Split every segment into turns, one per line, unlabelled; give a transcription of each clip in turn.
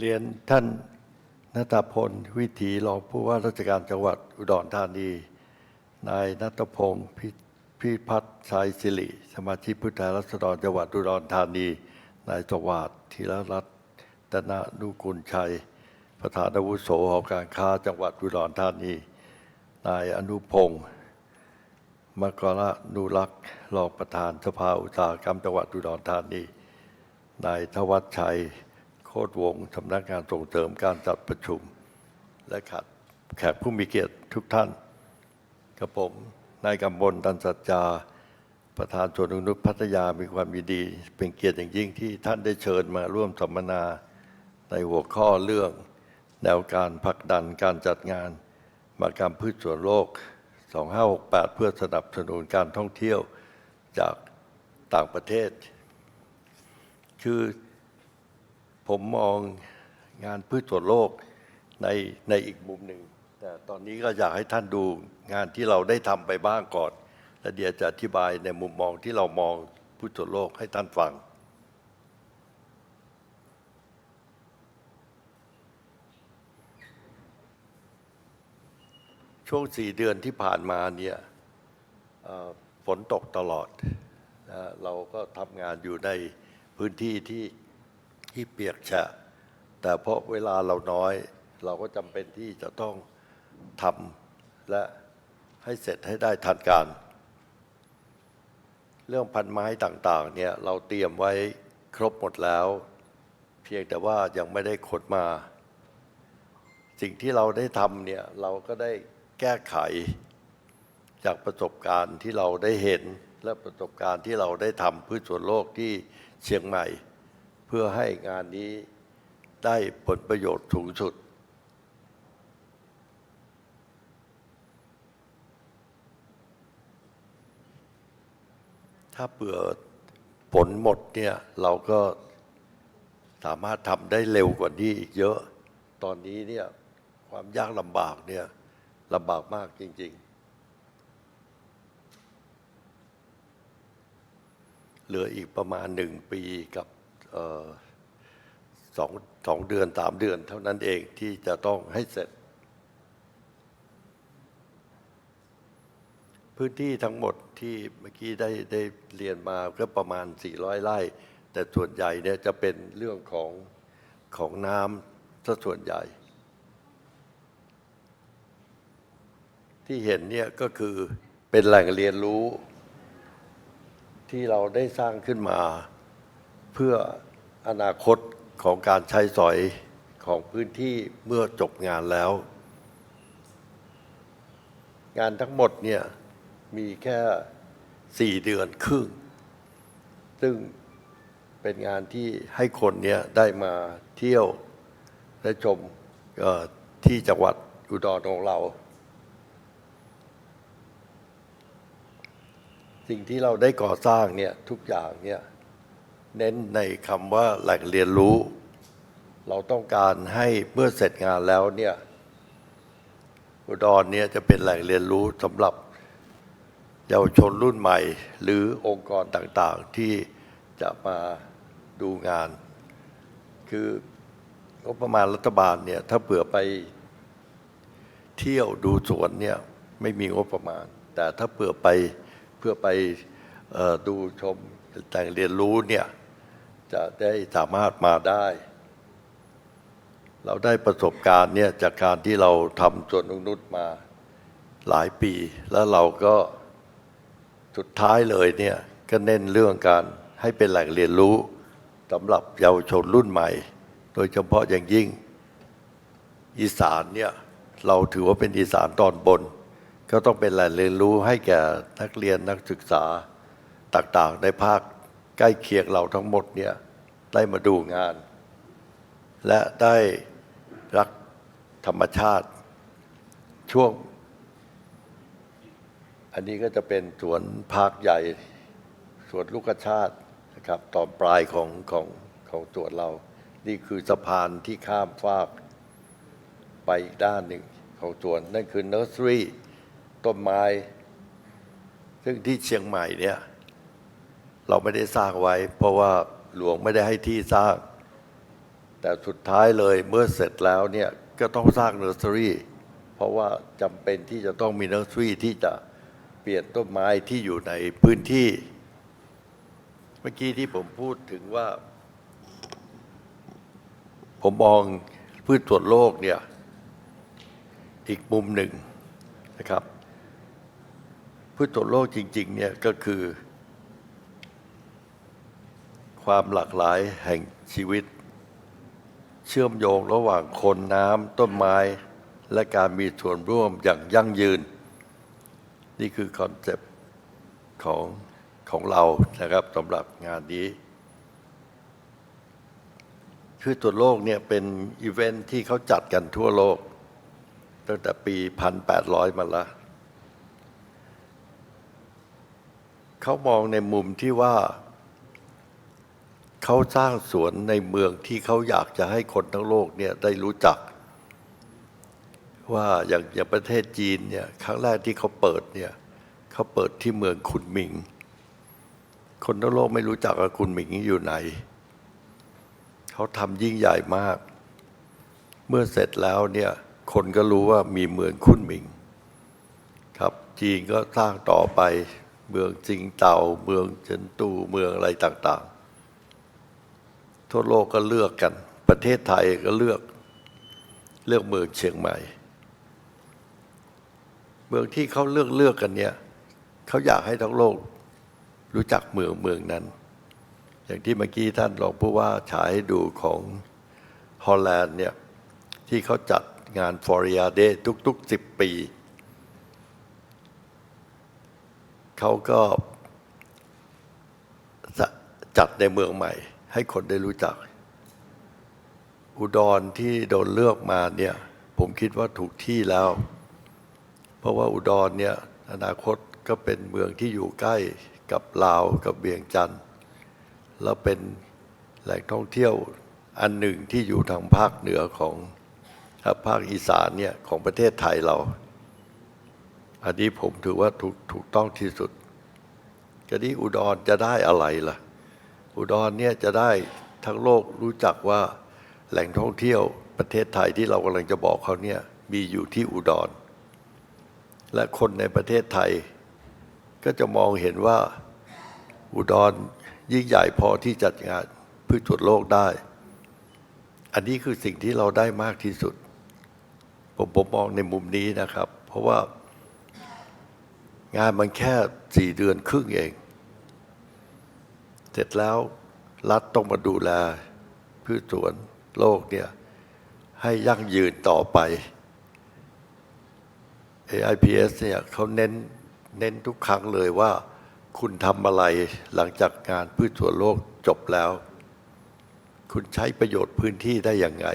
เรียนท่านนัตพลวิถีรองผู้ว่าราชการจังหวัดอุดรธานี นายนัตพงศ์พิพัฒน์ชัยศิริ สมาชิกผู้แทนราษฎรจังหวัดอุดรธานี นายสวัสดิ์ธีรรัตนนุกุลชัย ประธานอาวุโสหอการค้าจังหวัดอุดรธานี นายอนุพงศ์มกรนุรักษ์รองประธานสภาอุตสาหกรรมจังหวัดอุดรธานี นายทวัชชัย โคตรวงสำนักงานส่งเสริมการจัดประชุม และขัดแขกผู้มีเกียรติทุกท่านกับผมนายกำบลตันสัจจา ประธานสวนนกนุษย์พัทยามีความยินดี เป็นเกียรติอย่างยิ่งที่ท่านได้เชิญมาร่วมสัมมนาในหัวข้อเรื่อง แนวการผลักดันการจัดงานมหกรรมพืชสวนโลก 2568 เพื่อสนับสนุนการท่องเที่ยวจากต่างประเทศ คือ ผมมองงานพืชสวนโลกในในอีกมุมหนึ่ง แต่ตอนนี้ก็อยากให้ท่านดูงานที่เราได้ทำไปบ้างก่อน แล้วเดี๋ยวจะอธิบายในมุมมองที่เรามองพืชสวนโลกให้ท่านฟัง ช่วงสี่เดือนที่ผ่านมาเนี่ยฝนตกตลอดนะเราก็ทำงานอยู่ในพื้นที่ที่ ที่เปียกแฉะ แต่เพราะเวลาเราน้อย เราก็จำเป็นที่จะต้องทำและให้เสร็จให้ได้ทันการ เรื่องพันไม้ต่างๆเนี่ยเราเตรียมไว้ครบหมดแล้ว เพียงแต่ว่ายังไม่ได้ขนมา สิ่งที่เราได้ทำเนี่ยเราก็ได้แก้ไขจากประสบการณ์ที่เราได้เห็นและประสบการณ์ที่เราได้ทำพืชสวนโลกที่เชียงใหม่ เพื่อให้งานนี้ได้ผลประโยชน์สูงสุด ถ้าเผื่อผลหมดเนี่ยเราก็สามารถทำได้เร็วกว่านี้อีกเยอะ ตอนนี้เนี่ยความยากลำบากเนี่ยลำบากมากจริง ๆ เหลืออีกประมาณหนึ่งปีกับ สองสองเดือนสามเดือนเท่านั้นเองที่จะต้องให้เสร็จ พื้นที่ทั้งหมดที่เมื่อกี้ได้ได้เรียนมาก็ประมาณ 400 ไร่ แต่ส่วนใหญ่เนี่ยจะเป็นเรื่องของของน้ำซะส่วนใหญ่ ที่เห็นเนี่ยก็คือเป็นแหล่งเรียนรู้ที่เราได้สร้างขึ้นมา พื่ออนาคตของการใช้สอยของพื้นที่เมื่อจบงานแล้ว งานทั้งหมดเนี่ยมีแค่สี่เดือนครึ่ง ซึ่งเป็นงานที่ให้คนเนี่ยได้มาเที่ยวและชมที่จังหวัดอุดรของเรา สิ่งที่เราได้ก่อสร้างเนี่ยทุกอย่างเนี่ย เน้นในคำว่าแหล่งเรียนรู้ เราต้องการให้เมื่อเสร็จงานแล้วเนี่ยอุดรเนี่ยจะเป็นแหล่งเรียนรู้สำหรับเยาวชนรุ่นใหม่ หรือองค์กรต่างๆที่จะมาดูงาน คืองบประมาณรัฐบาลเนี่ยถ้าเผื่อไปเที่ยวดูสวนเนี่ยไม่มีงบประมาณ แต่ถ้าเผื่อไปเพื่อไปออดูชมแต่งเรียนรู้เนี่ย จะได้สามารถมาได้ เราได้ประสบการณ์เนี่ยจากการที่เราทำสวนนกนุษย์มาหลายปี แล้วเราก็สุดท้ายเลยเนี่ยก็เน้นเรื่องการให้เป็นแหล่งเรียนรู้สำหรับเยาวชนรุ่นใหม่ โดยเฉพาะอย่างยิ่งอีสานเนี่ยเราถือว่าเป็นอีสานตอนบน ก็ต้องเป็นแหล่งเรียนรู้ให้แก่นักเรียนนักศึกษาต่างๆ ในภาค ใกล้เคียงเราทั้งหมดเนี่ยได้มาดูงาน และได้รักธรรมชาติ ช่วง อันนี้ก็จะเป็นสวนพาร์คใหญ่สวนลูกชาตินะครับตอนปลายของของของสวนเรา นี่คือสะพานที่ข้ามฟากไปอีกด้านหนึ่งของสวนนั่นคือเนอร์สรีต้นไม้ ซึ่งที่เชียงใหม่เนี่ย เราไม่ได้สร้างไว้ เพราะว่าหลวงไม่ได้ให้ที่สร้าง แต่สุดท้ายเลยเมื่อเสร็จแล้วเนี่ยก็ต้องสร้างเนอร์เซอรี่เพราะว่าจำเป็นที่จะต้องมีเนอร์เซอรี่ที่จะเปลี่ยนต้นไม้ที่อยู่ในพื้นที่ เมื่อกี้ที่ผมพูดถึงว่า ผมมองพืชตรวจโลกเนี่ยอีกมุมหนึ่งนะครับพืชตรวจโลกจริงๆเนี่ยก็คือ ความหลากหลายแห่งชีวิต เชื่อมโยงระหว่างคนน้ำต้นไม้ และการมีส่วนร่วมอย่างยั่งยืน นี่คือคอนเซปต์ของของเรานะครับสำหรับงานนี้คือตัวโลกเนี่ยเป็นอีเวนท์ที่เขาจัดกันทั่วโลก ตั้งแต่ปี 1,800 มาล้วเขามองในมุมที่ว่า เขาสร้างสวนในเมืองที่เขาอยากจะให้คนทั้งโลกเนี่ยได้รู้จัก ว่าอย่างอย่างประเทศจีนเนี่ยครั้งแรกที่เขาเปิดเนี่ยเขาเปิดที่เมืองคุนหมิง คนทั้งโลกไม่รู้จักว่าคุนหมิงอยู่ไหน เขาทำยิ่งใหญ่มาก เมื่อเสร็จแล้วเนี่ยคนก็รู้ว่ามีเมืองคุนหมิง ครับจีนก็สร้างต่อไปเมืองจิงเตาเมืองเจินตูเมืองอะไรต่างๆ ทั่วโลกก็เลือกกัน ประเทศไทยก็เลือก เลือกเมืองเชียงใหม่ เมืองที่เขาเลือกเลือกกันเนี่ยเขาอยากให้ทั้งโลกรู้จักเมืองเมืองนั้น อย่างที่เมื่อกี้ท่านรองผู้ว่าฉายให้ดูของฮอลแลนด์เนี่ยที่เขาจัดงานฟอริอาเดทุกๆสิบปี เขาก็จะจัดในเมืองใหม่ ให้คนได้รู้จัก อุดรที่โดนเลือกมาเนี่ยผมคิดว่าถูกที่แล้ว เพราะว่าอุดรเนี่ยอนาคตก็เป็นเมืองที่อยู่ใกล้กับลาวกับเวียงจันทร์แล้วเป็นแหล่งท่องเที่ยวอันหนึ่งที่อยู่ทางภาคเหนือของภาคอีสานเนี่ยของประเทศไทยเรา อันนี้ผมถือว่าถูกถูกต้องที่สุดกนี้อุดรจะได้อะไรล่ะ อุดรเนี่ยจะได้ทั้งโลกรู้จักว่าแหล่งท่องเที่ยวประเทศไทยที่เรากำลังจะบอกเขาเนี่ยมีอยู่ที่อุดร และคนในประเทศไทย ก็จะมองเห็นว่าอุดรยิ่งใหญ่พอที่จัดงานพืชตรวจโลกได้ อันนี้คือสิ่งที่เราได้มากที่สุด ผมผมมองในมุมนี้นะครับ เพราะว่างานมันแค่สี่เดือนครึ่งเอง ร็จแล้วรัฐต้องมาดูแลพืชสวนโลกเนี่ยให้ยั่งยืนต่อไป AIPS เนี่ยเขาเน้นเน้นทุกครั้งเลยว่า คุณทำอะไรหลังจากงานพืชสวนโลกจบแล้ว คุณใช้ประโยชน์พื้นที่ได้อย่างไง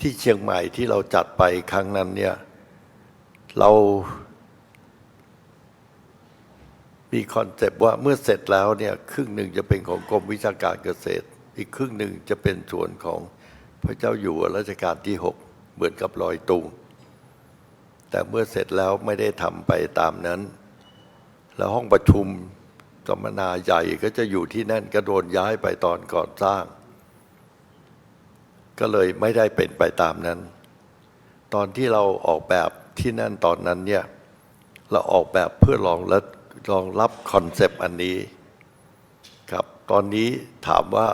ที่เชียงใหม่ที่เราจัดไปครั้งนั้นเนี่ยเรา มีคอนเซปต์ว่าเมื่อเสร็จแล้วเนี่ยครึ่งหนึ่งจะเป็นของกรมวิชาการเกษตร อีกครึ่งหนึ่งจะเป็นส่วนของพระเจ้าอยู่หัวรัชกาลที่ 6 เหมือนกับรอยตุงแต่เมื่อเสร็จแล้วไม่ได้ทำไปตามนั้น แล้วห้องประชุมสัมมนาใหญ่ก็จะอยู่ที่นั่นก็โดนย้ายไปตอนก่อนสร้าง ก็เลยไม่ได้เป็นไปตามนั้น ตอนที่เราออกแบบที่นั่นตอนนั้นเนี่ยเราออกแบบเพื่อรองและ รองรับคอนเซปต์อันนี้ครับ ตอนนี้ถามว่า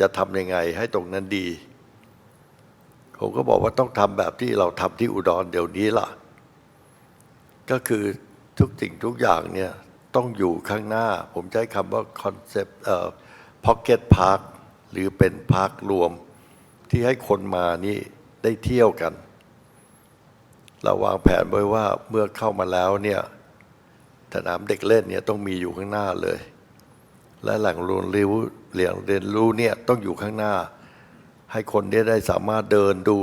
จะทำยังไงให้ตรงนั้นดี ผมก็บอกว่าต้องทำแบบที่เราทำที่อุดรเดี๋ยวนี้ล่ะ ก็คือทุกสิ่งทุกอย่างเนี่ยต้องอยู่ข้างหน้า ผมใช้คำว่าคอนเซปต์เอ่อพ็อกเก็ตพาร์คหรือเป็นพาร์ครวม ที่ให้คนมานี่ได้เที่ยวกัน เราวางแผนไว้ว่าเมื่อเข้ามาแล้วเนี่ย สนามเด็กเล่นเนี่ยต้องมีอยู่ข้างหน้าเลย และแหล่งเรียนรู้เหลี่ยงเรียนรู้เนี่ยต้องอยู่ข้างหน้า ให้คนได้ได้สามารถเดินดู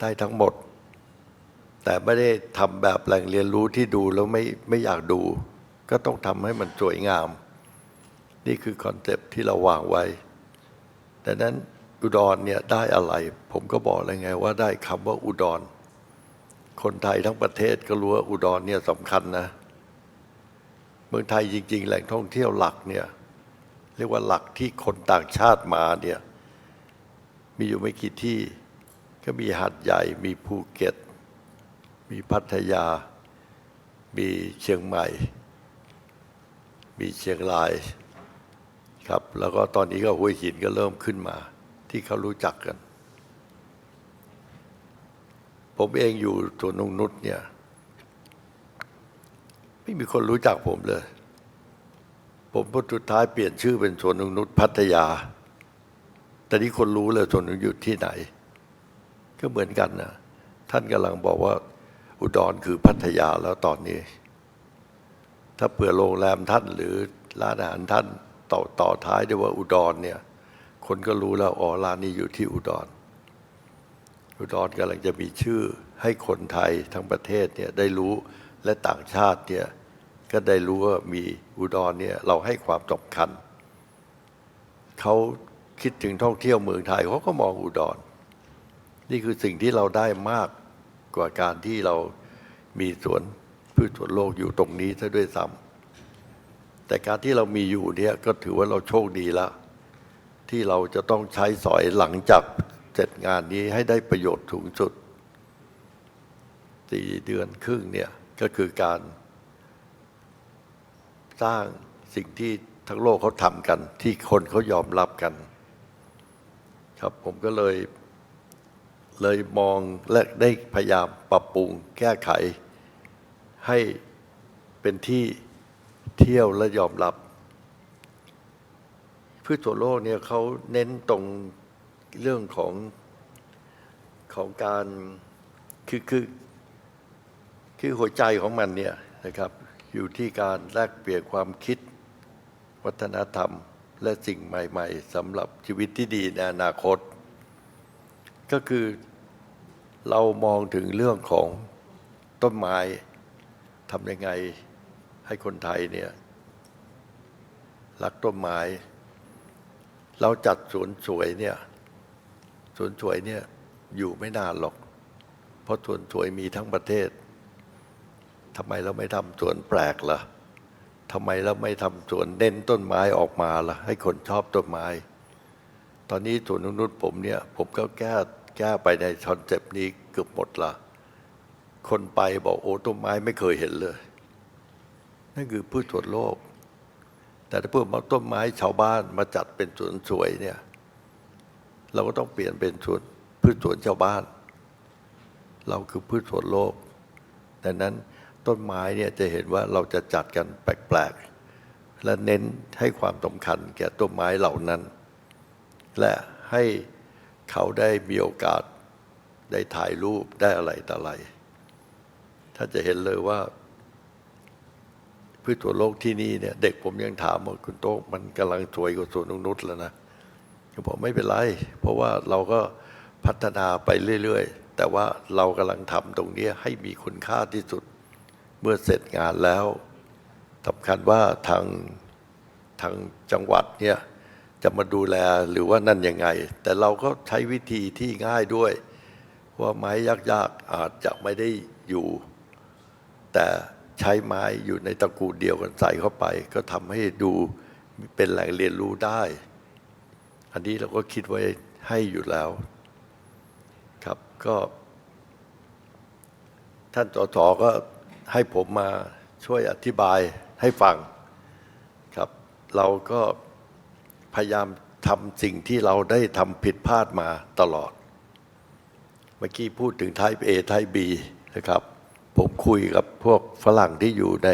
ได้ทั้งหมด แต่ไม่ได้ทำแบบแหล่งเรียนรู้ที่ดูแล้วไม่ไม่อยากดู ก็ต้องทำให้มันสวยงาม นี่คือคอนเซปที่เราวางไว้ดังนั้นอุดรเนี่ยได้อะไร ผมก็บอกเลยไงว่าได้คำว่าอุดร คนไทยทั้งประเทศก็รู้ว่าอุดรเนี่ยสำคัญนะ มืองไทยจริง ๆ แหล่งท่องเที่ยวหลักเนี่ยเรียกว่าหลักที่คนต่างชาติมาเนี่ยมีอยู่ไม่กี่ที่ ก็มีหัดใหญ่ มีภูเก็ต มีพัทยา มีเชียงใหม่ มีเชียงรายครับ แล้วก็ตอนนี้ก็ห้วยหินก็เริ่มขึ้นมา ที่เขารู้จักกัน ผมเองอยู่สวนนงนุษเนี่ย ไม่มีคนรู้จักผมเลย ผมพอสุดท้ายเปลี่ยนชื่อเป็นสวนนงนุษพัทยา แต่นี้คนรู้เลยสวนนงนุษอยู่ที่ไหน ก็เหมือนกันนะท่านกำลังบอกว่า อุดรคือพัทยาแล้วตอนนี้ ถ้าเผื่อโรงแรมท่านหรือร้านอาหารท่านต่อต่อท้ายด้วยว่าอุดรเนี่ย คนก็รู้แล้วอ๋อร้านนี้อยู่ที่อุดรอุดรกำลังจะมีชื่อให้คนไทยทั้งประเทศเนี่ยได้รู้ และต่างชาติเนี่ยก็ได้รู้ว่ามีอุดรเนี่ยเราให้ความสำคัญเขาคิดถึงท่องเที่ยวเมืองไทยเขาก็มองอุดร นี่คือสิ่งที่เราได้มากกว่าการที่เรามีสวนพืชสวนโลกอยู่ตรงนี้ซะด้วยซ้ำแต่การที่เรามีอยู่เนี่ยก็ถือว่าเราโชคดีแล้ว ที่เราจะต้องใช้สอยหลังจากเสร็จงานนี้ให้ได้ประโยชน์สูงสุดสี่เดือนครึ่งเนี่ย ก็คือการสร้างสิ่งที่ทั้งโลกเขาทำกัน ที่คนเขายอมรับกัน ครับผมก็เลยเลยมองและได้พยายามปรับปรุงแก้ไข ให้เป็นที่เที่ยวและยอมรับพืชถั่วโลกเนี่ยเขาเน้นตรงเรื่องของของการคือคือ คือหัวใจของมันเนี่ยนะครับอยู่ที่การแลกเปลี่ยนความคิดวัฒนธรรม และสิ่งใหม่ๆสำหรับชีวิตที่ดีในอนาคต ก็คือเรามองถึงเรื่องของต้นไม้ทำยังไงให้คนไทยเนี่ยรักต้นไม้ เราจัดสวนสวยเนี่ยสวนสวยเนี่ยอยู่ไม่นานหรอก เพราะสวนสวยมีทั้งประเทศ ทำไมเราไม่ทำสวนแปลกล่ะทำไมเราไม่ทำสวนเน้นต้นไม้ออกมาล่ะ ให้คนชอบต้นไม้ ตอนนี้สวนนงนุษผมเนี่ย ผมก็แก้แก้ไปในคอนเซปต์นี้เกือบหมดละคนไปบอกโอ้ต้นไม้ไม่เคยเห็นเลย นั่นคือพืชสวนโลก แต่ถ้าเพิ่มาต้นไม้ชาวบ้านมาจัดเป็นสวนสวยเนี่ยเราก็ต้องเปลี่ยนเป็นสวนพืชสวนชาวบ้าน เราคือพืชสวนโลกดังนั้น ต้นไม้เนี่ยจะเห็นว่าเราจะจัดกันแปลกๆ และเน้นให้ความสำคัญแก่ต้นไม้เหล่านั้น และให้เขาได้มีโอกาสได้ถ่ายรูปได้อะไรต่ออะไร ถ้าจะเห็นเลยว่าพืชถั่วโลกที่นี่เนี่ยเด็กผมยังถามว่าคุณโต๊ะมันกำลังสวยกว่าสวนนงนุษแล้วนะผมบอกไม่เป็นไร เพราะว่าเราก็พัฒนาไปเรื่อย ๆ แต่ว่าเรากำลังทำตรงนี้ให้มีคุณค่าที่สุด เมื่อเสร็จงานแล้วสำคัญว่าทางทางจังหวัดเนี่ยจะมาดูแลหรือว่านั่นยังไง แต่เราก็ใช้วิธีที่ง่ายด้วย ว่าไม้ยากๆอาจจะไม่ได้อยู่ แต่ใช้ไม้อยู่ในตระกูลเดียวกันใส่เข้าไป ก็ทำให้ดูเป็นแหล่งเรียนรู้ได้ อันนี้เราก็คิดไว้ให้อยู่แล้วครับก็ ท่านสสก็ ให้ผมมาช่วยอธิบายให้ฟังครับ เราก็พยายามทำสิ่งที่เราได้ทำผิดพลาดมาตลอด เมื่อกี้พูดถึงไทป์ A ไทป์ B นะครับ ผมคุยกับพวกฝรั่งที่อยู่ใน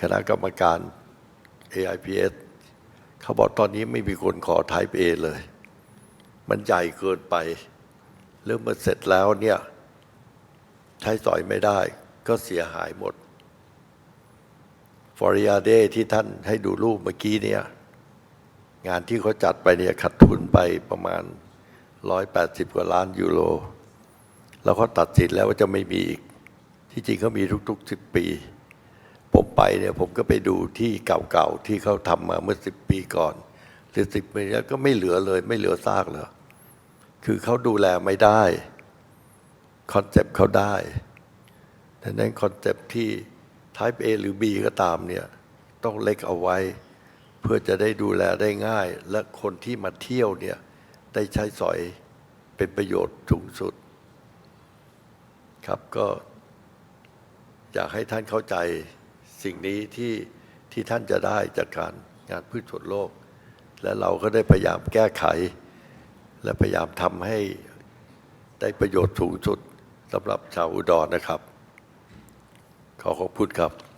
คณะกรรมการ AIPS เขาบอกตอนนี้ไม่มีคนขอไทป์ A เลย มันใหญ่เกินไป เรื่องมาเสร็จแล้วเนี่ย ใช้สอยไม่ได้ ก็เสียหายหมด ฟอริอาเดที่ท่านให้ดูรูปเมื่อกี้เนี่ยงานที่เขาจัดไปเนี่ยขาดทุนไปประมาณ 180 กว่าล้านยูโร แล้วเขาตัดสินแล้วว่าจะไม่มีอีก ที่จริงเขามีทุกๆ 10 ปี ผมไปเนี่ยผมก็ไปดูที่เก่าๆ ที่เขาทำมาเมื่อ 10 ปีก่อนหรือ10ปีแล้วก็ไม่เหลือเลย ไม่เหลือซากเลยคือเขาดูแลไม่ได้ คอนเซปต์เขาได้ ดังนั้นคอนเซปต์ที่ Type A หรือ B ก็ตามเนี่ยต้องเล็กเอาไว้ เพื่อจะได้ดูแลได้ง่าย และคนที่มาเที่ยวเนี่ยได้ใช้สอยเป็นประโยชน์สูงสุด ครับก็อยากให้ท่านเข้าใจสิ่งนี้ที่ที่ท่านจะได้จากการงานพืชผลโลก และเราก็ได้พยายามแก้ไข และพยายามทำให้ได้ประโยชน์สูงสุดสำหรับชาวอุดรนะครับ ขอขอบคุณครับ